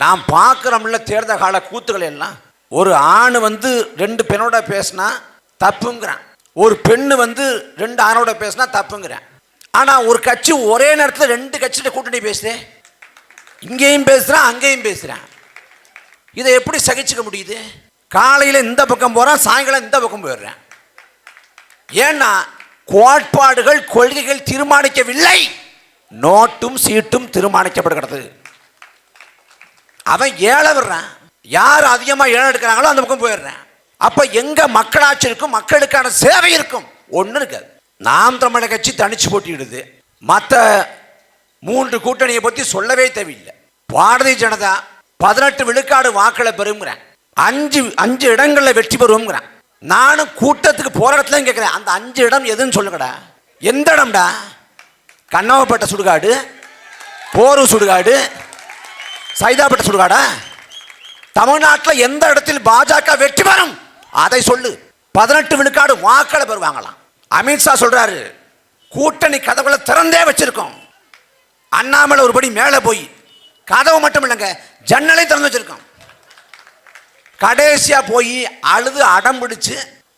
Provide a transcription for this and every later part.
நாம் பார்க்குறோம்ல தேர்ந்த கால கூத்துக்கள் எல்லாம். ஒரு ஆண் வந்து ரெண்டு பெண்ணோட பேசினா தப்புங்கிறான். ஒரு பெண்ணு வந்து ரெண்டு ஆணோட பேசினா தப்புங்கிறேன். ஆனால் ஒரு கட்சி ஒரே நேரத்தில் ரெண்டு கட்சியில் கூட்டணி பேசுதே? இங்கேயும் பேசுகிறான் அங்கேயும் பேசுகிறான் இதை எப்படி சகிச்சுக்க முடியுது? காலையில் இந்த பக்கம் போகிறான் சாயங்காலம் இந்த பக்கம் போயிடுறேன். ஏன்னா கோட்பாடுகள் கொள்கைகள் தீர்மானிக்கவில்லை. நோட்டும் சீட்டும் தீர்மானிக்கப்படுகிறது. அவன் ஏழை விடுறான். யார் அதிகமாக ஏழை எடுக்கிறாங்களோ அந்த பக்கம் போயிடுறேன். அப்போ எங்கே மக்களாட்சி இருக்கும்? மக்களுக்கான சேவை இருக்கும். ஒன்றும் இருக்காது. நாம் தமிழக கட்சி தனிச்சு போட்டியிடுது. மற்ற மூன்று கூட்டணியை பற்றி சொல்லவே தேவையில்லை. பாரதிய ஜனதா பதினெட்டு விழுக்காடு வாக்களை பெறுங்கிறேன் அஞ்சு அஞ்சு இடங்களில் வெற்றி பெறுவோங்கிறேன் நானும் கூட்டத்துக்கு போகிற இடத்துல கேட்குறேன் அந்த அஞ்சு இடம் எதுன்னு சொல்லுங்கடா. எந்த இடம்டா? கண்ணாவப்பட்ட சுடுகாடு போரூர் சுடுகாடு சைதாபட்ட சுடுகாடா? தமிழ்நாட்டில் எந்த இடத்தில் பாஜக வெற்றி பெறும்? அதை சொல்லு. பதினெட்டு விழுக்காடு வாக்களை பெறுவாங்களாம். அமித்ஷா சொல்றாரு கூட்டணி கதவுகளை திறந்தே வச்சிருக்கோம். அண்ணாமலை ஒருபடி மேலே போய் கதவு மட்டும் இல்லைங்க ஜன்னலையும் திறந்து வச்சிருக்கோம். கடைசியா போய் அழுது அடம் பிடிச்சு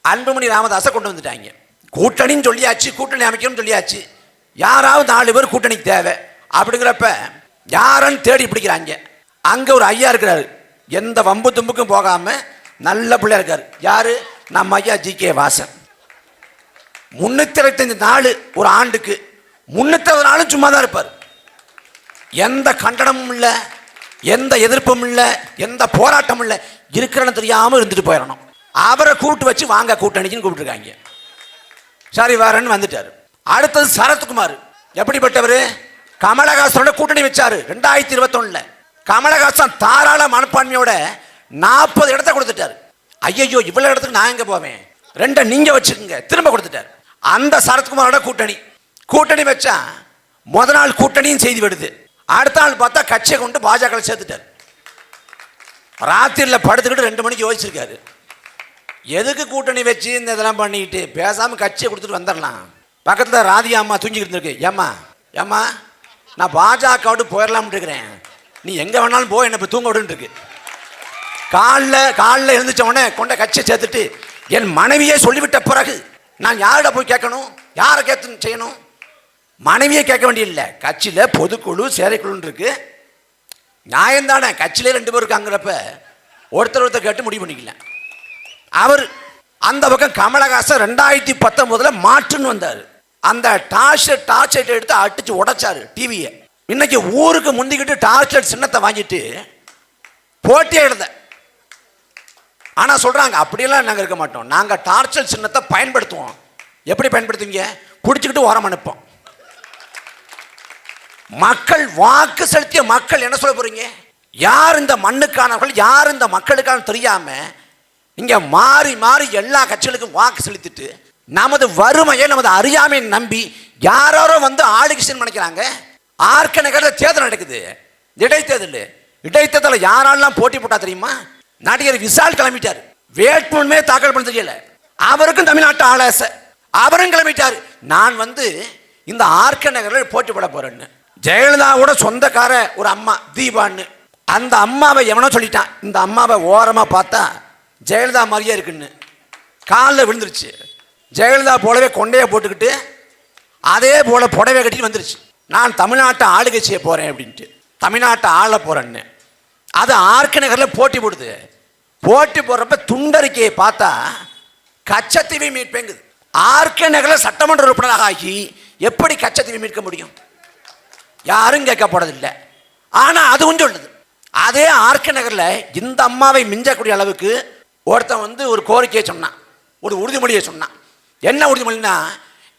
அன்புமணி ராமதாஸை கொண்டு வந்துட்டாங்க. கூட்டணின்னு சொல்லியாச்சு கூட்டணி அமைக்கணும்னு சொல்லியாச்சு. யாராவது நாலு பேர் கூட்டணிக்கு தேவை. அப்படிங்கிறப்ப யாருன்னு தேடி பிடிக்கிறாங்க. அங்கே ஒரு ஐயா இருக்கிறாரு. எந்த வம்பு தும்புக்கும் போகாமல் நல்ல பிள்ளையா இருக்கார். யார்? நம்ம ஐயா ஜி கே வாசன். முந்நூற்றி இருபத்தஞ்சு நாள் ஒரு ஆண்டுக்கு முன்னூத்தி அறுபது நாளும் சும்மா தான் இருப்பார். எந்த கண்டனமும் இல்லை எந்த எதிர்ப்பும் இல்லை எந்த போராட்டமும் இல்லை. இருக்கிறன்னு தெரியாமல் இருந்துட்டு போயிடணும். அவரை கூப்பிட்டு வச்சு வாங்க கூட்டணிக்குன்னு கூப்பிட்டுருக்காங்க. சரி வரேன்னு வந்துட்டார். அடுத்தது சரத்குமார். எப்படிப்பட்டவர்? கமலஹாசனோட கூட்டணி வச்சாரு ரெண்டாயிரத்தி இருபத்தொன்னுல. கமலஹாசன் தாராள மனப்பான்மையோட நாற்பது இடத்த கொடுத்துட்டாரு. ஐயோ இவ்வளவு இடத்துக்கு நான் எங்க போவேன்? ரெண்டை நீங்க வச்சுக்கோங்க திரும்ப கொடுத்துட்டாரு. அந்த சரத்குமாரோட கூட்டணி. கூட்டணி வச்சா முத நாள் கூட்டணியும் செய்தி விடுது அடுத்த நாள் பார்த்தா கட்சியை கொண்டு பாஜக சேர்த்துட்டார். ராத்திரியில் படுத்துக்கிட்டு ரெண்டு மணிக்கு யோசிச்சிருக்காரு. எதுக்கு கூட்டணி வச்சு இந்த இதெல்லாம் பண்ணிக்கிட்டு பேசாமல் கட்சியை கொடுத்துட்டு வந்துடலாம். பக்கத்தில் ராதியா அம்மா தூங்கிட்டு இருந்திருக்கு. ஏம்மா? ஏம்மா? நான் பாஜகவோடு போயிடலாம்னு இருக்கிறேன். நீ எங்கே வேணாலும் போய் என்ன இப்போ தூங்க விடுன்னு இருக்கு. காலில் காலில் எழுந்துச்சவனே கொண்ட கட்சியை சேர்த்துட்டு என் மனைவியே சொல்லிவிட்ட பிறகு நான் யாரிட போய் கேட்கணும்? யாரை கேத்து செய்யணும்? மனைவியே கேட்க வேண்டியதில்லை. கட்சியில் பொதுக்குழு சேரைக்குழுன்னு இருக்கு. நியாயம்தானே? கட்சியிலே ரெண்டு பேர் இருக்காங்கிறப்ப ஒருத்தர் ஒருத்தர் கேட்டு முடிவு பண்ணிக்கல. அவர் அந்த பக்கம் கமலஹாசன் ரெண்டாயிரத்தி பத்தொம்போதில் மாற்றுன்னு வந்தார். அந்த டார்ச் டார்ச் லைட் எடுத்து அடிச்சு உடைச்சாரு டிவியை இன்னைக்கு ஊருக்கு முந்திக்கிட்டு டார்ச் லைட் சின்னத்தை வாங்கிட்டு போட்டியே எழுத. ஆனால் சொல்கிறாங்க அப்படியெல்லாம் நாங்கள் இருக்க மாட்டோம். நாங்கள் டார்ச் லைட் சின்னத்தை பயன்படுத்துவோம். எப்படி பயன்படுத்துவீங்க? பிடிச்சிக்கிட்டு ஓரம் அனுப்போம். மக்கள் வாக்கு செலுத்திய மக்கள் என்ன சொல்ல போகிறீங்க யார் இந்த மண்ணுக்கானவர்கள் யார் இந்த மக்களுக்கான தெரியாமல் இங்கே மாறி மாறி எல்லா கட்சிகளுக்கும் வாக்கு செலுத்திட்டு நமது வறுமையை நமது அறியாமையை நம்பி யாரோ வந்து ஆளுகிஷன் நினைக்கிறாங்க. ஆர்க்க நகரில் தேர்தல் நடக்குது. இடைத்தேர்தல். இடைத்தேர்தலில் யாராலாம் போட்டி போட்டா தெரியுமா? நடிகர் விஷால் கிளம்பிட்டார். வேட்புமே தாக்கல் பண்ண தெரியல. அவருக்கும் தமிழ்நாட்டு ஆளாச அவரும் கிளம்பிட்டார். நான் வந்து இந்த ஆர்க்க நகரில் போட்டி போட போறேன்னு. ஜெயலலிதாவோட சொந்தக்கார ஒரு அம்மா தீபான்னு. அந்த அம்மாவை எவனோ சொல்லிட்டான். இந்த அம்மாவை ஓரமாக பார்த்தா ஜெயலலிதா மாதிரியே இருக்குன்னு. காலில் விழுந்துருச்சு. ஜெயலலிதா போலவே கொண்டையை போட்டுக்கிட்டு அதே போல புடவை கட்டிட்டு வந்துருச்சு. நான் தமிழ்நாட்டை ஆளுகை செய்ய அப்படின்ட்டு. தமிழ்நாட்டை ஆள போகிறேன்னு அது ஆர்க்க நகரில் போட்டி போடுது. போட்டி போடுறப்ப துண்டறிக்கையை பார்த்தா கச்சத்தீவை மீட்பேங்குது. ஆர்கே நகரில் சட்டமன்ற உறுப்பினராக ஆகி எப்படி கச்சத்தீவை மீட்க முடியும்? யாரும் கேட்க போறதில்லை. அது அதுவும் சொல்லுது. அதே ஆர்கே நகரில் இந்த அம்மாவை மிஞ்சக்கூடிய அளவுக்கு ஒருத்தன் வந்து ஒரு கோரிக்கையை சொன்னான். ஒரு உறுதிமொழியை சொன்னான். என்ன உறுதிமொழினா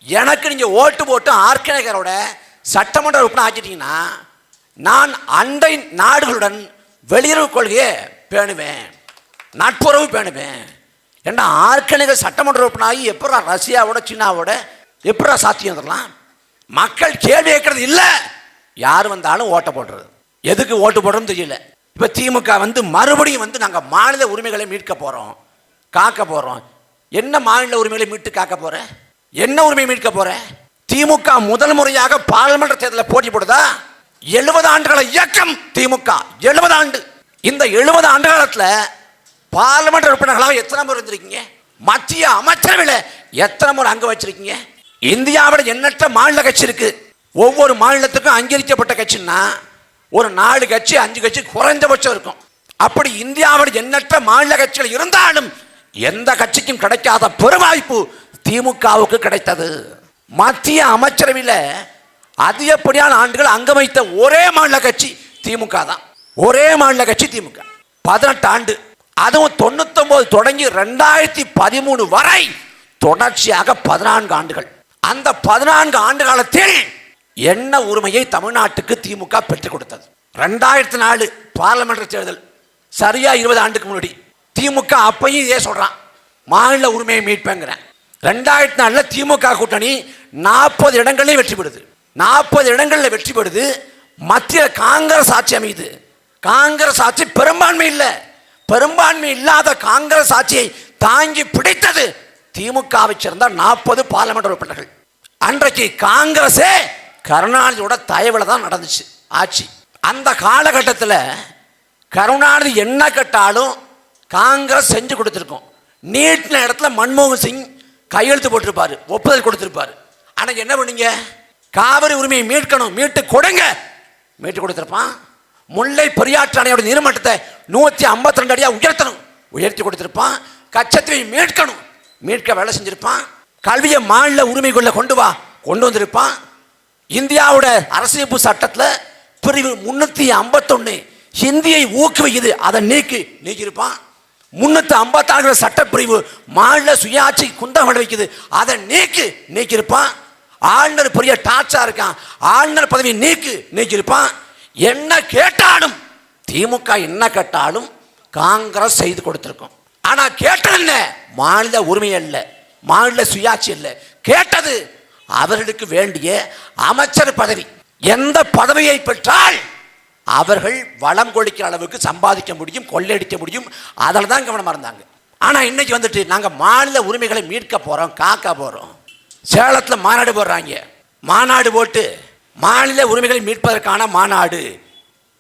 எனக்கு நீங்கள் ஓட்டு போட்டு ஆர்கனகரோட சட்டமன்ற உறுப்பினர் ஆக்கிட்டீங்கன்னா நான் அண்டை நாடுகளுடன் வெளியுறவு கொள்கையை பேணுவேன் நட்புறவு பேணுவேன். ஏன்னா ஆர்க்க சட்டமன்ற உறுப்பினர் எப்படா ரஷ்யாவோட சீனாவோட எப்படா சாத்தியம் வந்துடலாம் மக்கள் கேள்வி கேட்கறது இல்லை. யார் வந்தாலும் ஓட்டை போடுறது. எதுக்கு ஓட்டு போடுறோம்னு தெரியல. இப்போ திமுக வந்து மறுபடியும் வந்து நாங்கள் மாநில உரிமைகளை மீட்க போகிறோம் காக்க போகிறோம் என்ன மாநில உரிமைகளை மீட்டு காக்க போற? என்ன உரிமை மீட்க போற? திமுக முதல் முறையாக பாராளுமன்ற தேர்தலில் போட்டி போடுதா? எழுபது ஆண்டுகள இயக்கம் திமுக. எழுபது ஆண்டு. இந்த எழுபது ஆண்டு காலத்தில் பார்லிமெண்ட் உறுப்பினர்களாக எத்தனை முறை இருந்திருக்கீங்க? மத்திய அமைச்சரவையில் எத்தனை முறை அங்கே வச்சிருக்கீங்க? இந்தியாவில் எண்ணற்ற மாநில கட்சி இருக்கு. ஒவ்வொரு மாநிலத்துக்கும் அங்கீகரிக்கப்பட்ட கட்சின்னா ஒரு நாலு கட்சி அஞ்சு கட்சி குறைந்தபட்சம் இருக்கும். அப்படி இந்தியாவில் எண்ணற்ற மாநில கட்சிகள் இருந்தாலும் எந்த கட்சிக்கும் கிடைக்காத பெருவாய்ப்பு திமுகவுக்கு கிடைத்தது. மத்திய அமைச்சரவையில் அதிகப்படியான ஆண்டுகள் அங்க வைத்த ஒரே மாநில கட்சி திமுக தான். ஒரே மாநில கட்சி திமுக. பதினெட்டு ஆண்டு. அதுவும் தொண்ணூத்தொன்பது தொடங்கி ரெண்டாயிரத்தி பதிமூணு வரை தொடர்ச்சியாக பதினான்கு ஆண்டுகள். அந்த பதினான்கு ஆண்டு காலத்தில் என்ன உரிமையை தமிழ்நாட்டுக்கு திமுக பெற்றுக் கொடுத்தது? ரெண்டாயிரத்தி நாலு பாராளுமன்ற தேர்தல். சரியா இருபது ஆண்டுக்கு முன்னாடி. திமுக அப்பையும் இதே சொல்றான். மாநில உரிமையை மீட்பேங்கிறேன். ரெண்டாயிரத்தி நாலுல திமுக கூட்டணி நாற்பது இடங்களையும் வெற்றி பெறுது. நாற்பது இடங்களில் வெற்றி பெறுது. மத்திய காங்கிரஸ் ஆட்சி அமையுது. காங்கிரஸ் ஆட்சி பெரும்பான்மை இல்லை. பெரும்பான்மை இல்லாத காங்கிரஸ் ஆட்சியை தாங்கி பிடித்தது திமுகவை சேர்ந்த நாற்பது பார்லிமெண்ட் உறுப்பினர்கள். அன்றைக்கு காங்கிரஸே கருணாநிதியோட தயவில் தான் நடந்துச்சு ஆட்சி. அந்த காலகட்டத்தில் கருணாநிதி என்ன கேட்டாலும் காங்கிரஸ் செஞ்சு கொடுத்துருக்கோம். நீட்டின இடத்துல மன்மோகன் சிங் கையெழுத்து போட்டிருப்பாரு ஒப்புதல் கொடுத்துருப்பாரு. ஆனால் என்ன பண்ணீங்க? காவிரி உரிமையை மீட்கணும் மீட்டு கொடுங்க. மீட்டு கொடுத்துருப்பான். முல்லை பெரியாற்று அணையோட நீர்மட்டத்தை நூற்றி ஐம்பத்தி ரெண்டு அடியாக உயர்த்தணும். உயர்த்தி கொடுத்துருப்பான். கச்சத்தீவை மீட்கணும். மீட்க வேலை செஞ்சுருப்பான். கல்வியை மாநில உரிமைக்குள்ளே கொண்டு வா கொண்டு வந்திருப்பான். இந்தியாவோட அரசியலமைப்பு சட்டத்தில் பிரிவு முன்னூற்றி ஐம்பத்தொன்று ஹிந்தியை ஊக்குவிக்குது அதை நீக்கி நீக்கியிருப்பான். முன்னூற்றி ஐம்பத்தாறு சட்டப்பிரிவு மாநில சுயாட்சி குந்தகம் வைக்குது அதை நீக்கு நீக்கியிருப்பான். ஆளுநர் பெரிய டார்ச்சா இருக்கான். ஆளுநர் பதவி நீக்கு நீக்கியிருப்பான். என்ன கேட்டாலும் திமுக என்ன கேட்டாலும் காங்கிரஸ் செய்து கொடுத்துருக்கோம். ஆனால் கேட்டது என்ன? மாநில உரிமை அல்ல. மாநில சுயாட்சி இல்லை கேட்டது அவர்களுக்கு வேண்டிய அமைச்சர் பதவி. எந்த பதவியை பெற்றால் அவர்கள் வளம் கொளிக்கிற அளவுக்கு சம்பாதிக்க முடியும் கொள்ளையடிக்க முடியும். அதில் தான் கவனமாக இருந்தாங்க. ஆனால் இன்னைக்கு வந்துட்டு நாங்கள் மாநில உரிமைகளை மீட்க போகிறோம் காக்க போகிறோம் சேலத்தில் மாநாடு போடுறாங்க. மாநாடு போட்டு மாநில உரிமைகளை மீட்பதற்கான மாநாடு.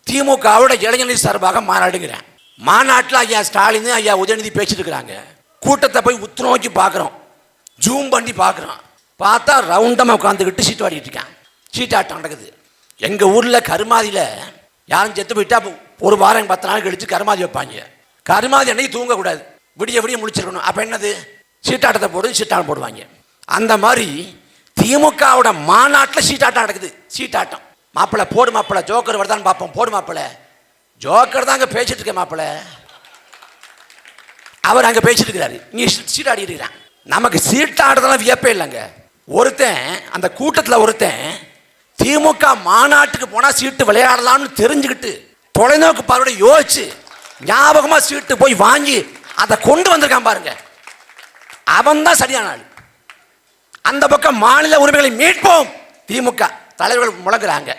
திமுகவோட இளைஞர் சார்பாக மாநாடுங்கிறேன். மாநாட்டில் ஐயா ஸ்டாலின் ஐயா உதயநிதி பேசிட்டு இருக்கிறாங்க. கூட்டத்தை போய் உத்து நோக்கி பார்க்குறோம் ஜூம் பண்ணி பார்க்குறோம் பார்த்தா ரவுண்டமாக உட்காந்துக்கிட்டு சீட்டு வாடிட்டு இருக்கான். சீட்டாட்டம் நடக்குது. எங்கள் ஊரில் கருமாதியில் யாரும் செத்து போயிட்டா அப்போ ஒரு வாரம் பத்து நாள் கழிச்சு கருமாதி வைப்பாங்க. கருமாதி அன்னைக்கு தூங்கக்கூடாது. விடிய விடிய முடிச்சிருக்கணும் அப்போ என்னது? சீட்டாட்டத்தை போடு சீட்டாட்டம் போடுவாங்க. அந்த மாதிரி திமுகவோட மாநாட்டில் சீட்டாட்டம் நடக்குது. சீட்டாட்டம். மாப்பிள்ளை போடு மாப்பிள்ளை ஜோக்கர் வருதான்னு பார்ப்போம். போடு மாப்பிள்ளை. ஜோக்கர் தான் அங்கே பேசிட்டு இருக்க மாப்பிள்ளை. அவர் அங்கே பேசிட்டு இருக்கிறாரு நீ சீட்டாடி ஆடி இருக்கிறான். நமக்கு சீட்டாடுறதெல்லாம் வியப்பே இல்லைங்க. ஒருத்தன் அந்த கூட்டத்தில் ஒருத்தன் திமுக மாநாட்டுக்கு போனால் சீட்டு விளையாடலாம்னு தெரிஞ்சுக்கிட்டு தொலைநோக்கு பார்வையோட யோசிச்சு ஞாபகமாக சீட்டு போய் வாங்கி அதை கொண்டு வந்திருக்கான் பாருங்க. அவன் தான் சரியான ஆள். அந்த பக்கம் மாநில உரிமைகளை மீட்போம். திமுக தலைவர்கள் முழங்குறாங்க.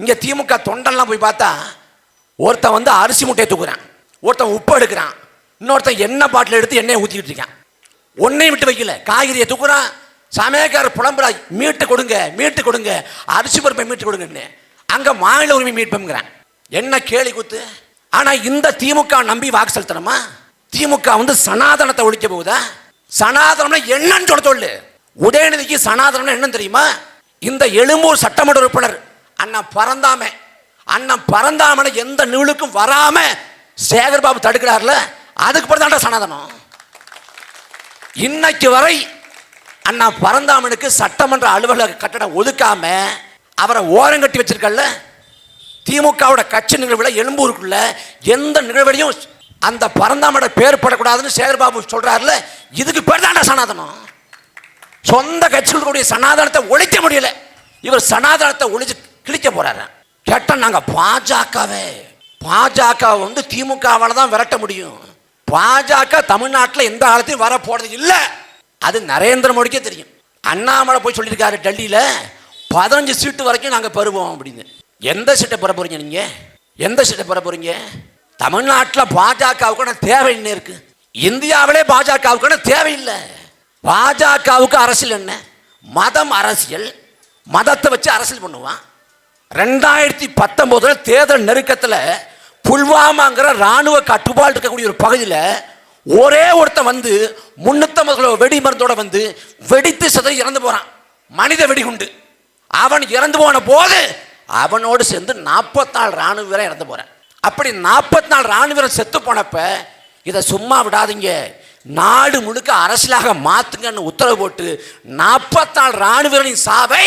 இங்கே திமுக தொண்டெல்லாம் போய் பார்த்தா ஒருத்தன் வந்து அரிசி முட்டையை தூக்குறான். ஒருத்தன் உப்பு எடுக்கிறான். இன்னொருத்தன் எண்ணெய் பாட்டில் எடுத்து எண்ணெயை ஊற்றிக்கிட்டு இருக்கான். ஒன்றையும் விட்டு வைக்கல. காய்கறியை தூக்குறான். சமயக்காரர் புலம்புறா மீட்டு கொடுங்க மீட்டு கொடுங்க அரிசி பருப்பை மீட்டு கொடுங்கன்னு. அங்கே மாநில உரிமை மீட்புங்கிறான் என்ன கேலி குத்து? ஆனால் இந்த திமுக நம்பி வாக்கு செலுத்தணுமா திமுக வந்து சனாதனத்தை ஒழிக்க போகுதா? சனாதனம்னா என்னன்னு சொல்ல சொல்லு. உதயநிதிக்கு சனாதனம்னா என்னன்னு தெரியுமா? இந்த எழும்பூர் சட்டமன்ற உறுப்பினர் அண்ணன் பறந்தாம அண்ணன் பரந்தாமனை எந்த நூலுக்கும் வராம சேகர் பாபு தடுக்கிறார்ல அதுக்கு பிறகு சனாதனம். இன்னைக்கு வரை அண்ணா பரந்தாமனுக்கு சட்டமன்ற அலுவலக கட்டடம் ஒதுக்காம அவரை ஓரங்கட்டி வச்சிருக்கல்ல? திமுகவோட கட்சி நிகழ்வுல எழும்பூருக்குள்ள எந்த நிகழ்வுலையும் அந்த பரந்தாமோட பேர் படக்கூடாதுன்னு சேகர்பாபு சொல்றாருல இதுக்கு பேர் தாண்டா சனாதனம். சொந்த கட்சிகளுடைய சனாதனத்தை ஒழிக்க முடியல. இவர் சனாதனத்தை ஒழிச்சு கிழிக்க போறாரு. கேட்டோம் நாங்க பாஜகவே. பாஜக வந்து திமுகவால தான் விரட்ட முடியும். பாஜக தமிழ்நாட்டில் எந்த காலத்தையும் வர போறது இல்லை. அது நரேந்திர மோடிக்கே தெரியும். அண்ணாமலை போய் சொல்லியிருக்காரு டெல்லியில் பதினஞ்சு சீட்டு வரைக்கும் நாங்கள் பெறுவோம் அப்படின்னு. எந்த சீட்டை பெற போறீங்க நீங்கள் எந்த சீட்டை பெற போறீங்க? தமிழ்நாட்டில் பாஜகவுக்கான தேவை என்ன இருக்கு. இந்தியாவிலே பாஜகவுக்கான தேவையில்லை. பாஜகவுக்கு அரசியல் என்ன? மதம் அரசியல். மதத்தை வச்சு அரசியல் பண்ணுவான். ரெண்டாயிரத்தி பத்தொம்போதில் தேர்தல் நெருக்கத்தில் புல்வாமாங்கிற ராணுவ கட்டுப்பாடு இருக்கக்கூடிய ஒரு பகுதியில் ஒரே ஒருத்தன் வந்து முன்னூத்தம்பது கிலோ வெடி மருந்தோட வந்து வெடித்து சிதறி இறந்து போறான். மனித வெடிகுண்டு. அவன் இறந்து போன போது அவனோடு சேர்ந்து நாற்பத்தி நாலு ராணுவ வீரன் இறந்து போறான். அப்படி நாற்பத்தி நாலு ராணுவ வீரன் செத்து போனப்ப இதை சும்மா விடாதீங்க. நாடு முழுக்க அரசியலாக மாத்துங்கன்னு உத்தரவு போட்டு நாற்பத்தாள் ராணுவ வீரனின் சாவை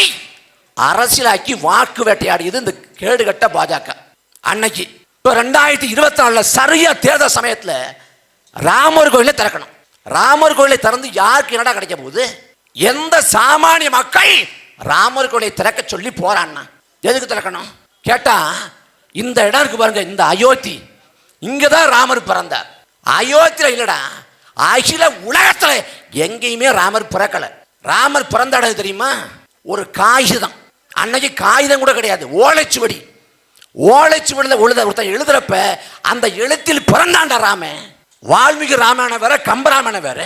அரசியலாக்கி வாக்கு வேட்டையாடியது இந்த கேடுகட்ட பாஜக. அன்னைக்கு இப்போ ரெண்டாயிரத்தி இருபத்தி நாலில் சரியாக தேர்தல் சமயத்தில் ராமர் கோயிலை திறக்கணும். ராமர் கோயிலை திறந்து யாருக்கு என்னடா கிடைக்க போகுது? எந்த சாமானிய மக்கள் ராமர் கோயிலை திறக்க சொல்லி போறான்னா? எதுக்கு திறக்கணும்? கேட்டா இந்த இடம் இருக்கு பாருங்க இந்த அயோத்தி. இங்கே தான் ராமர் பிறந்தார். அயோத்தியில இல்லடா அகில உலகத்துல எங்கேயுமே ராமர் பிறக்கல. ராமர் பிறந்த இடம் தெரியுமா? ஒரு காகிதம். அன்னைக்கு காகிதம் கூட கிடையாது ஓலைச்சுவடி. ஓலைச்சுவடியில் உழுத ஒருத்தன் எழுதுறப்ப அந்த எழுத்தில் பிறந்தாண்டா ராமன். வால்மீகி ராமாயணம் வேற கம்பராமாயணம் வேற.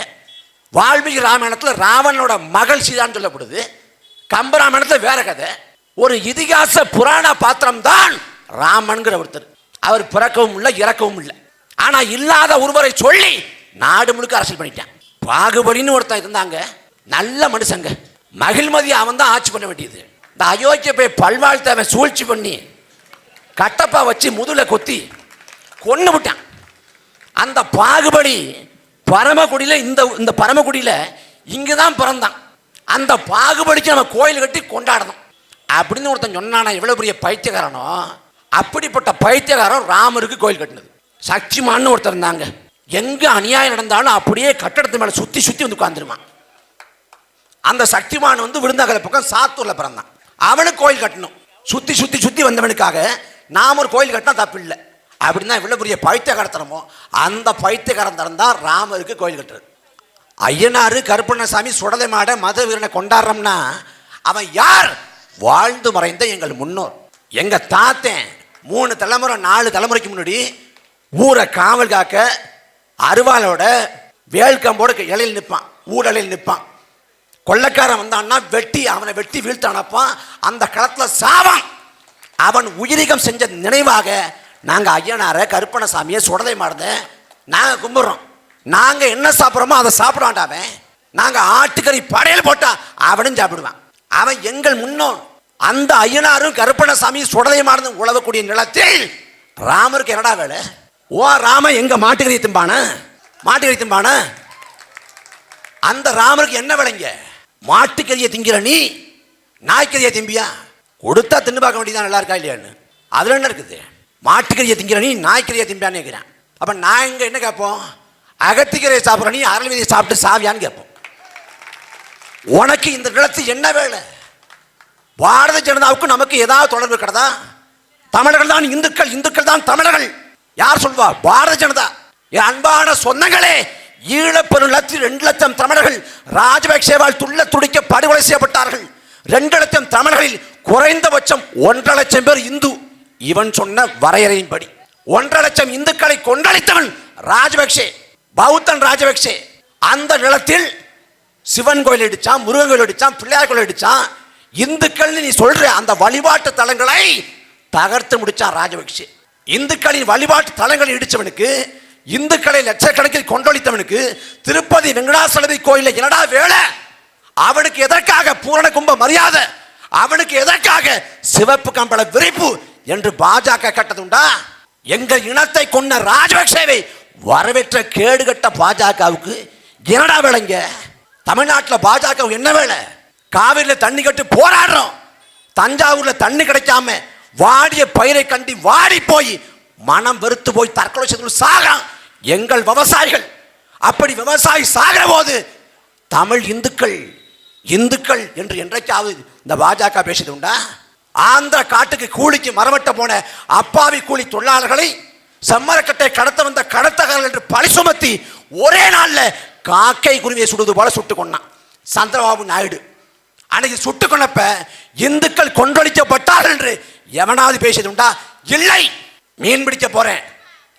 வால்மீகி ராமாயணத்தில் ராவணனோட மகள் சீதான்னு சொல்லப்படுது. கம்பராமாயணத்தில் வேற கதை. ஒரு இதிகாச புராண பாத்திரம் தான் ராமன்கிற ஒருத்தர். அவர் பிறக்கவும் இல்லை இறக்கவும் இல்லை. ஆனால் இல்லாத ஒருவரை சொல்லி நாடு முழுக்க அரசியல் பண்ணிட்டான். பாகுபலின்னு ஒருத்தன் இருந்தாங்க. நல்ல மனுஷங்க. மகிழ்மதி அவன் தான் ஆட்சி பண்ண வேண்டியது. இந்த அயோக்கிய போய் பல்வாழ்த்து அவன் சூழ்ச்சி பண்ணி கட்டப்பா வச்சு முதுல கொத்தி கொன்று விட்டான். அந்த பாகுபலி பரமக்குடியில் இந்த இந்த பரமக்குடியில் இங்கே தான் பிறந்தான். அந்த பாகுபலிக்கு நம்ம கோயில் கட்டி கொண்டாடணும். அப்படின்னு ஒருத்தன் சொன்னானா எவ்வளோ பெரிய பைத்தியகாரனோ அப்படிப்பட்ட பைத்தியகாரம் ராமருக்கு கோயில் கட்டினது. சக்திமான்னு ஒருத்தர் இருந்தாங்க. எங்கே அநியாயம் நடந்தாலும் அப்படியே கட்டடத்து மேலே சுற்றி சுற்றி வந்து உட்காந்துருவான் அந்த சக்திமான் வந்து விருந்தாகல பக்கம் சாத்தூரில் பிறந்தான். அவனுக்கு கோயில் கட்டணும். சுற்றி சுற்றி சுற்றி வந்தவனுக்காக நாம் ஒரு கோயில் கட்டினா தப்பு இல்லை அப்படின்னா இவ்வளோ பெரிய பைத்தியகாரத்தனமோ அந்த பைத்தியகாரத்தனம் தான் ராமருக்கு கோயில் கட்டுறது. ஐயனாரு கருப்பண்ணசாமி சுடலை மாட மத வீரனை கொண்டாடுறோம்னா அவன் யார்? வாழ்ந்து மறைந்த எங்கள் முன்னோர். எங்கள் தாத்தன் மூணு தலைமுறை நாலு தலைமுறைக்கு முன்னாடி ஊரை காவல் காக்க அருவாளோட வேல்கம்போட இலையில் நிற்பான் ஊரலையில் நிற்பான் கொள்ளைக்காரன் வந்தான்னா வெட்டி அவனை வெட்டி வீழ்த்து அனுப்பான் அந்த களத்தில் சாவான். அவன் உயிரிகம் செஞ்ச நினைவாக நாங்கள் ஐயனாரை கருப்பண சாமியை சுடதை மாடுத. நாங்கள் கும்பிட்றோம். நாங்கள் என்ன சாப்பிட்றோமோ அதை சாப்பிடாண்டாவன் நாங்கள் ஆட்டுக்கறி படையல் போட்டா அவனும் சாப்பிடுவான். அவன் எங்கள் முன்னோன். அந்த ஐயனாரும் கருப்பணசாமி சுடதை மாடுது உழவக்கூடிய நிலத்தில் ராமருக்கு என்னடா வேலை? ஓ ராம எங்க மாட்டுக்கறி திம்பான? மாட்டுக்கறி திம்பான? அந்த ராமருக்கு என்ன விளைங்க மாட்டுக்கறியை திங்கிற நீ நாய்க்கறியை திம்பியா? கொடுத்தா தின்னு பார்க்க வேண்டியதான் நல்லா இருக்கா இல்லையான்னு. அதுல என்ன இருக்குது? மாட்டுக்கறியை திங்கிற நீ நாய்க்கறியை திம்பியான்னு கேட்குறேன் அப்போ நான் இங்கே என்ன கேட்போம்? அகத்திக்கரையை சாப்பிட்ற நீ அரளிவதியை சாப்பிட்டு சாவியான்னு கேட்போம். உனக்கு இந்த நிலத்து என்ன வேலை? பாரத ஜனதாவுக்கு நமக்கு ஏதாவது தொடர்பு கிடதா தமிழர்கள் தான் இந்துக்கள் இந்துக்கள் தான் தமிழர்கள். யார் சொல்வா? பாரத ஜனதா. என் அன்பான சொந்தங்களே ஈழப்பெரு லட்சம் ரெண்டு லட்சம் தமிழர்கள் ராஜபக்சேவால் துள்ள துடிக்க படுகொலை செய்யப்பட்டார்கள். ரெண்டு லட்சம் தமிழர்களில் குறைந்தபட்சம் ஒன்றரை லட்சம் பேர் இந்து. இவன் சொன்ன வரையறையின்படி ஒன்றரை லட்சம் இந்துக்களை கொண்டளித்தவன் ராஜபக்சே பௌத்தன் ராஜபக்சே அந்த நிலத்தில் சிவன் கோயில் அடிச்சான் முருகன் கோயில் அடிச்சான் பிள்ளையார் கோயில் அடிச்சான் இந்துக்கள் நீ சொல்ற அந்த வழிபாட்டு தலங்களை தகர்த்து முடிச்சான் ராஜபக்சே இந்துக்களின் வழிபாட்டு தலங்களை இடிச்சவனுக்கு இந்துக்களை லட்சக்கணக்கில் கொண்டொழித்தவனுக்கு திருப்பதி வெங்கடாசலபதி கோயிலில் என்னடா வேலை? அவனுக்கு எதற்காக பூரண கும்ப மரியாதை? அவனுக்கு எதற்காக சிவப்பு கம்பள விரைப்பு? என்று பாஜக கட்டதுண்டா எங்கள் இனத்தை கொண்ட ராஜபக்சேவை வரவேற்ற கேடுகட்ட பாஜகவுக்கு என்னடா வேலைங்க? தமிழ்நாட்டில் பாஜக என்ன வேலை? காவிரியில் தண்ணி கட்டி போராடுறோம். தஞ்சாவூரில் தண்ணி கிடைக்காம வாடிய பயிரை கண்டி வாடி போய் மனம் வெறுத்து போய் தற்கொலை செய்து சாகிறான் எங்கள் விவசாயிகள். அப்படி விவசாயி சாகிற போது தமிழ் இந்துக்கள் இந்துக்கள் என்று என்றைக்காவது இந்த பாஜக பேசியது உண்டா? ஆந்திர காட்டுக்கு கூலிக்கு மரவட்ட போன அப்பாவி கூலி தொழிலாளர்களை சம்மரக்கட்டை கடத்த வந்த கடத்தகர்கள் என்று பழி சுமத்தி ஒரே நாளில் காக்கை குருவியை சுடுவது போல சுட்டு கொண்டான் சந்திரபாபு நாயுடு. அன்னைக்கு சுட்டு கொண்டப்ப இந்துக்கள் கொன்றொழிக்கப்பட்டார்கள் என்று எவனாவது பேசியது உண்டா? இல்லை. மீன் பிடிக்க போகிறேன்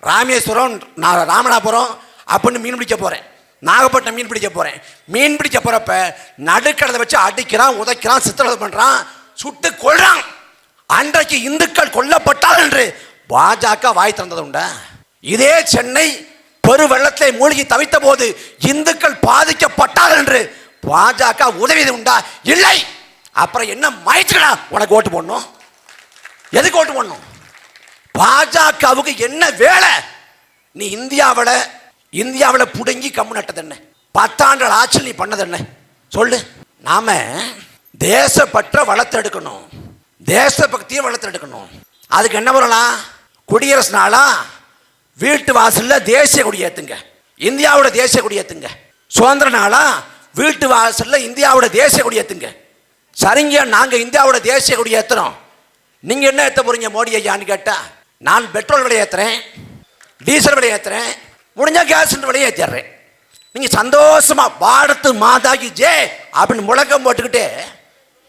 ராமேஸ்வரம் நான் ராமநாதபுரம் அப்படின்னு மீன் பிடிக்க போகிறேன் நாகப்பட்டினம் மீன் பிடிக்க போகிறேன் மீன் பிடிக்க போகிறப்ப நடுக்கடலை வச்சு அடிக்கிறான் உதைக்கிறான் சித்திரவதை பண்ணுறான் சுட்டு கொள்றான் அன்றைக்கு இந்துக்கள் கொல்லப்பட்டார் என்று பாஜக வாய் திறந்தது உண்டா? இதே சென்னை பெரு வெள்ளத்தை மூழ்கி தவித்த போது இந்துக்கள் பாதிக்கப்பட்டார் என்று பாஜக உதவியது உண்டா? இல்லை. அப்புறம் என்ன மயச்சுடா உனக்கு ஓட்டு போடணும். எதுக்கு ஓட்டு போடணும்? பாஜகவுக்கு என்ன வேலை? நீ இந்தியாவில் இந்தியாவில் புடுங்கி கம்மு நட்டது என்ன? பத்தாண்டு ஆட்சியில் நீ பண்ணது என்ன? சொல்லு. நாம தேசப்பற்ற வளர்த்தெடுக்கணும். தேசபக்தியை வளர்த்தெடுக்கணும். அதுக்கு என்ன பண்ணலாம்? குடியரசு நாளா வீட்டு வாசலில் தேசிய குடியேற்றுங்க இந்தியாவோட தேசிய கொடி சுதந்திர நாளா வீட்டு வாசலில் இந்தியாவோட தேசிய கொடி சரிங்க நாங்கள் இந்தியாவோட தேசிய கொடி நீங்கள் என்ன ஏற்ற போகிறீங்க மோடி ஐயான்னு கேட்டால் நான் பெட்ரோல் விலை ஏற்றுறேன் டீசல் விலை ஏற்றுறேன் முடிஞ்சால் கேஸ் விலையை ஏத்திடுறேன். நீங்கள் சந்தோஷமாக பாரத் மாதாகி ஜே அப்படின்னு முழக்கம் போட்டுக்கிட்டே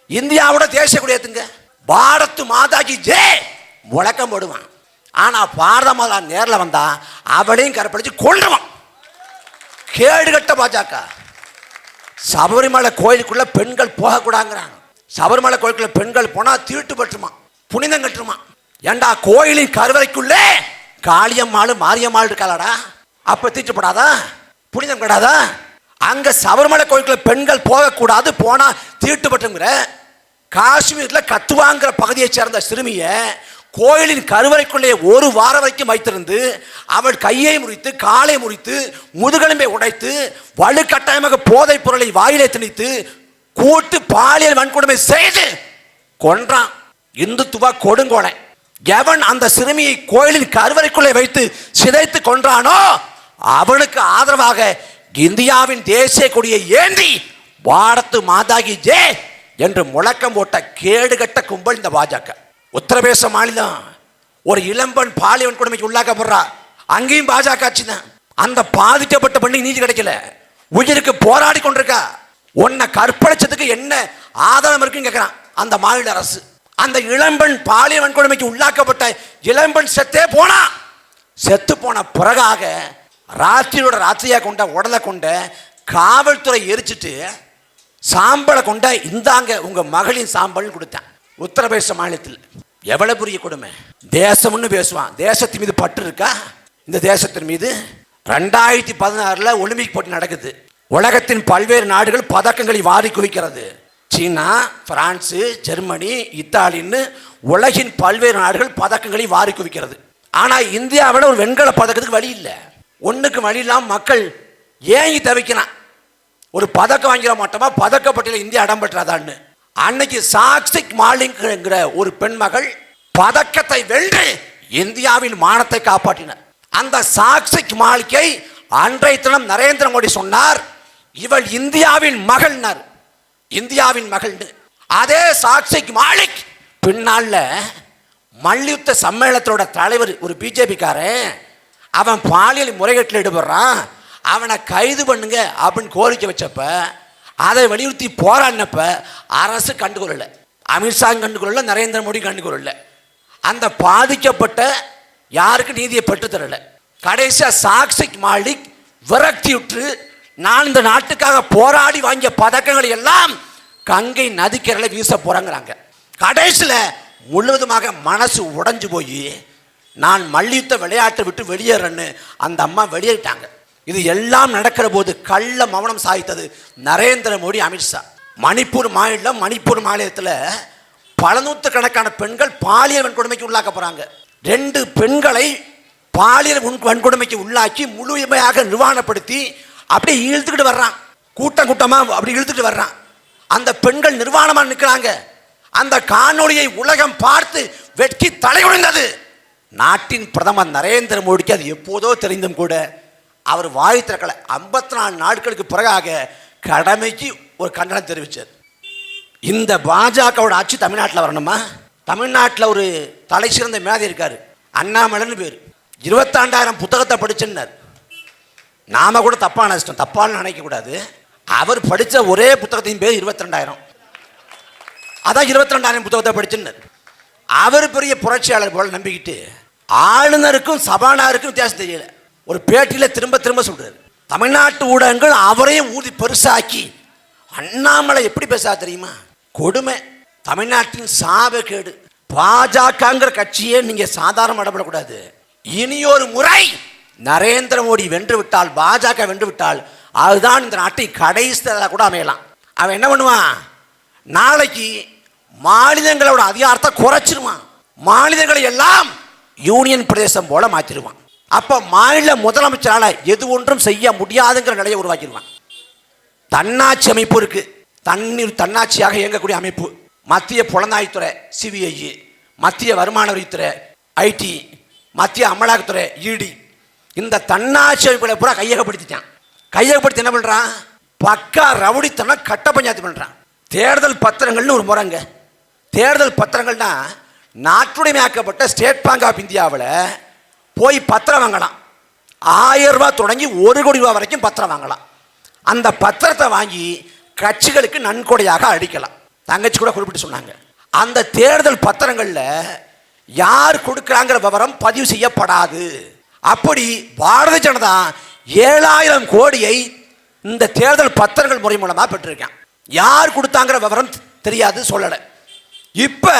இந்தியாவோட தேசிய கொடி பாரத்து பாரத் ஜே! முழக்கம் போடுவான். ஆனா பாரத மாதா நேரில் வந்தா அவளையும் கருப்படிச்சு கொள்ளுவான் கேடுகட்ட பாஜக. சபரிமலை கோயிலுக்குள்ள பெண்கள் போகக்கூடாங்கிறாங்க. சபரிமலை கோயிலுக்குள்ள பெண்கள் போனா தீட்டு பட்டுமா புனிதம் கட்டுமா ஏண்டா கோயிலின் கருவறைக்குள்ளே காளியம்மாள் மாரியம்மாள் இருக்காளடா? அப்ப தீட்டுப்படாதா புனிதம் கிடாதா? அங்க சபரிமலை கோயிலுக்குள்ள பெண்கள் போகக்கூடாது போனா தீட்டுப்பட்டுங்கிற காஷ்மீரில் கத்துவாங்கிற பகுதியைச் சேர்ந்த சிறுமியை கோயிலின் கருவறைக்குள்ளே ஒரு வாரம் வரைக்கும் வைத்திருந்து அவள் கையை முறித்து காலை முறித்து முதுகெலும்பை உடைத்து வலுக்கட்டாயமாக போதைப் பொருளை வாயிலே திணித்து கூட்டு பாலியல் வன்கொடுமை செய்து கொன்றான். இந்துத்துவா கொடுங்கோலை. எவன் அந்த சிறுமியை கோயிலின் கருவறைக்குள்ளே வைத்து சிதைத்து கொன்றானோ அவனுக்கு ஆதரவாக இந்தியாவின் தேசிய கொடியை ஏந்தி பாரத் மாதாகி ஜே என்று முழக்கம் போட்ட கேடுகட்ட கும்பல் இந்த பாஜக. உத்தரப்பிரதேச மாநிலம். ஒரு இளம்பெண் பாலியல் கொடுமைக்கு உள்ளாக்கப்படுறா அங்கேயும் பாஜக ஆட்சி தான். அந்த பாதிக்கப்பட்ட பெண்ணுக்கு நீதி கிடைக்கல. உயிருக்கு போராடி கொண்டிருக்கா. உன்னை கற்பழிச்சதுக்கு என்ன ஆதாரம் இருக்குன்னு கேட்கிறான் அந்த மாநில அரசு. அந்த இளம்பெண் பாலியல் வன்கொடுமைக்கு உள்ளாக்கப்பட்ட இளம்பெண் செத்தே போனா. செத்து போன பிறகாக ராத்திரியோட ராத்திரியா கொண்ட உடலை கொண்ட காவல்துறை எரிச்சிட்டு சாம்பலை கொண்ட இந்தாங்க உங்கள் மகளின் சாம்பல்னு கொடுத்தேன். உத்தரப்பிரதேச மாநிலத்தில். எவ்வளோ பெரிய கொடுமை? தேசம்னு பேசுவான். தேசத்தின் மீது பற்று இருக்கா? இந்த தேசத்தின் மீது ரெண்டாயிரத்தி பதினாறில் ஒலிம்பிக் போட்டி நடக்குது. உலகத்தின் பல்வேறு நாடுகள் பதக்கங்களை வாரி குவிக்கிறது. சீனா பிரான்ஸு ஜெர்மனி இத்தாலின்னு உலகின் பல்வேறு நாடுகள் பதக்கங்களை வாரி குவிக்கிறது. ஆனால் இந்தியாவில் ஒரு வெண்கல பதக்கத்துக்கு வழி இல்லை. ஒன்றுக்கு வழி இல்லாமல் மக்கள் ஏங்கி தவிக்கிறான். ஒரு பதக்கம் வாங்கிட மாட்டோமா? பதக்கப்பட்டியில் இந்தியா இடம் பெற்றாதான்னு. அன்னைக்கு சாக்சிக் மாலிங்கிற ஒரு பெண்மகள் பதக்கத்தை வென்று இந்தியாவின் மானத்தை காப்பாற்றினார் அந்த சாக்சிக் மாளிகை அன்றைய தினம் நரேந்திர மோடி சொன்னார் இவள் இந்தியாவின் மகள்னார் இந்தியாவின் மகள்னு. அதே சாக்சிக் மாலிக் பின்னால மல்யுத்த சம்மேளனத்தோட தலைவர் ஒரு பிஜேபிக்காரன் அவன் பாலியல் முறைகேட்டில் ஈடுபடுறான். அவனை கைது பண்ணுங்க அப்படின்னு கோரிக்கை வச்சப்ப அதை வலியுறுத்தி போராடினப்ப அரசு கண்டுகொள்ளல. அமித்ஷா கண்டுகொள்ளல நரேந்திர மோடி கண்டுகொள்ளல. அந்த பாதிக்கப்பட்ட யாருக்கு நீதியை பெற்றுத்தரல கடைசியாக சாக்சிக் மாலிக் விரக்தியுற்று நான் இந்த நாட்டுக்காக போராடி வாங்கிய பதக்கங்களை எல்லாம் கங்கை நதிக்கரையில் வீச போகிறாங்கிறாங்க கடைசியில் முழுவதுமாக மனசு உடைஞ்சு போய் நான் மல்யுத்த விளையாட்டை விட்டு வெளியேறேன்னு அந்த அம்மா வெளியேறிட்டாங்க. இது எல்லாம் நடக்கிற போது கள்ள மௌனம் சாய்த்தது நரேந்திர மோடி அமித்ஷா மணிப்பூர் மாநிலம் மணிப்பூர் மாநிலத்தில் பல நூற்று கணக்கான பெண்கள் பாலியல் வன்கொடுமைக்கு உள்ளாக்க போகிறாங்க ரெண்டு பெண்களை பாலியல் வன்கொடுமைக்கு உள்ளாக்கி முழுமையாக நிர்வாணப்படுத்தி அப்படியே இழுத்துக்கிட்டு வர்றான். கூட்டம் கூட்டமாக அப்படி இழுத்துட்டு வர்றான். அந்த பெண்கள் நிர்வாணமாக நிற்கிறாங்க அந்த காணொளியை உலகம் பார்த்து வெட்கி தலைகுனிந்தது. நாட்டின் பிரதமர் நரேந்திர மோடிக்கு அது எப்போதோ தெரிந்தும் கூட அவர் வாய் திறக்கலை. ஐம்பத்தி நாலு நாட்களுக்கு பிறகாக கடமைக்கு ஒரு கண்டனம் தெரிவித்தார் இந்த பாஜகவோட ஆட்சி தமிழ்நாட்டில் வரணுமா? தமிழ்நாட்டில் ஒரு தலை சிறந்த மேதை இருக்கார் அண்ணாமலைன்னு பேர். இருபத்தாண்டாயிரம் புத்தகத்தை படிச்சுன்னார் நாம கூட தப்பான இஷ்டம் தப்பான்னு நினைக்கக்கூடாது அவர் படித்த ஒரே புத்தகத்தின் பேர் இருபத்தி ரெண்டாயிரம் அதான் இருபத்தி ரெண்டாயிரம் புத்தகத்தை படிச்சுன்னார் அவர் பெரிய புரட்சியாளர் போல நம்பிக்கிட்டு ஆளுநருக்கும் சபானாருக்கும் வித்தியாசம் தெரியல. ஒரு பேட்டியில் திரும்ப திரும்ப சொல்கிறார் தமிழ்நாட்டு ஊடகங்கள் அவரையும் ஊதி பெருசாக்கி அண்ணாமலை எப்படி பேசா தெரியுமா? கொடுமை. தமிழ்நாட்டின் சாபக்கேடு பாஜகங்கிற கட்சியே நீங்கள் சாதாரண இடப்படக்கூடாது இனியொரு முறை நரேந்திர மோடி வென்று விட்டால் பாஜக வென்று விட்டால் அதுதான் இந்த நாட்டை கடைசி கூட அமையலாம். அவன் என்ன பண்ணுவான்? நாளைக்கு மாநிலங்களோட அதிகாரத்தை குறைச்சிருவான். மாநிலங்களை எல்லாம் யூனியன் பிரதேசம் போல மாற்றிடுவான் அப்போ மாநில முதலமைச்சரால் எது ஒன்றும் செய்ய முடியாதுங்கிற நிலையை உருவாக்கிடுவான். தன்னாட்சி அமைப்பு இருக்கு. தண்ணீர் தன்னாட்சியாக இயங்கக்கூடிய அமைப்பு. மத்திய புலனாய்த்துறை சிபிஐ மத்திய வருமான வரித்துறை ஐடி மத்திய அமலாக்கத்துறை இடி இந்த தன்னாட்சி அமைப்புகளை பூரா கையகப்படுத்திட்டான். கையகப்படுத்தி என்ன பண்ணுறான் பக்கா ரவுடித்தனம் கட்ட பஞ்சாயத்து பண்ணுறான் தேர்தல் பத்திரங்கள்னு ஒரு முறைங்க தேர்தல் பத்திரங்கள்னா நாட்டுடைமையாக்கப்பட்ட ஸ்டேட் பேங்க் ஆஃப் இந்தியாவில் போய் பத்திரம் வாங்கலாம். ஆயிரம் ரூபா தொடங்கி ஒரு கோடி ரூபா வரைக்கும் பத்திரம் வாங்கலாம். அந்த பத்திரத்தை வாங்கி கட்சிகளுக்கு நன்கொடையாக அடிக்கலாம் தங்கச்சி கூட குறிப்பிட்டு சொன்னாங்க. அந்த தேர்தல் பத்திரங்களில் யார் கொடுக்குறாங்கிற விவரம் பதிவு செய்யப்படாது. அப்படி பாரதிய ஜனதா ஏழாயிரம் கோடியை இந்த தேர்தல் பத்திரங்கள் முறை மூலமாக பெற்றிருக்கேன். யார் கொடுத்தாங்கிற விவரம் தெரியாது சொல்லலை. இப்போ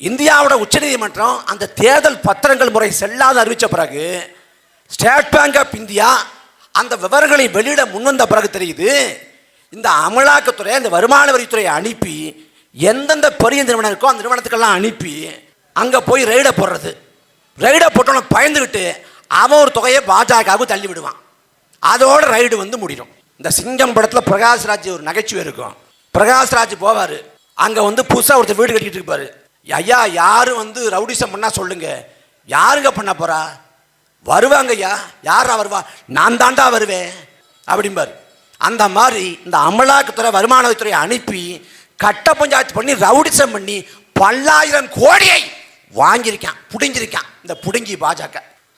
இந்தியாவோட உச்சநீதிமன்றம் அந்த தேர்தல் பத்திரங்கள் முறை செல்லாத அறிவித்த பிறகு ஸ்டேட் பேங்க் ஆஃப் இந்தியா அந்த விவரங்களை வெளியிட முன்வந்த பிறகு தெரியுது இந்த அமலாக்கத்துறை அந்த வருமான வரித்துறையை அனுப்பி எந்தெந்த பெரிய நிறுவனம் இருக்கோ அந்த நிறுவனத்துக்கெல்லாம் அனுப்பி அங்கே போய் ரெய்டை போடுறது. ரெய்டை போட்டோன்னு பயந்துக்கிட்டு அவன் ஒரு தொகையை பாஜகவுக்கு தள்ளி விடுவான் அதோட ரைடு வந்து முடியும். இந்த சிங்கம் படத்தில் பிரகாஷ்ராஜ் ஒரு நகைச்சுவை இருக்கும். பிரகாஷ்ராஜ் போவார். அங்கே வந்து புதுசாக ஒருத்தர் வீடு கட்டிக்கிட்டு இருப்பார். ஐயா யார் வந்து ரவுடிசம் பண்ணால் சொல்லுங்க. யாருங்க பண்ண போறா? வருவாங்க ஐயா. யாரா வருவா? நான் தாண்டா வருவேன். அப்படிம்பார். அந்த மாதிரி இந்த அமலாக்கத்துறை வருமானத்துறை அனுப்பி கட்ட பஞ்சாயத்து பண்ணி ரவுடிசம் பண்ணி பல்லாயிரம் கோடியை வாங்கியிருக்கான் பிடிஞ்சிருக்கான் இந்த பிடுங்கி பாஜக.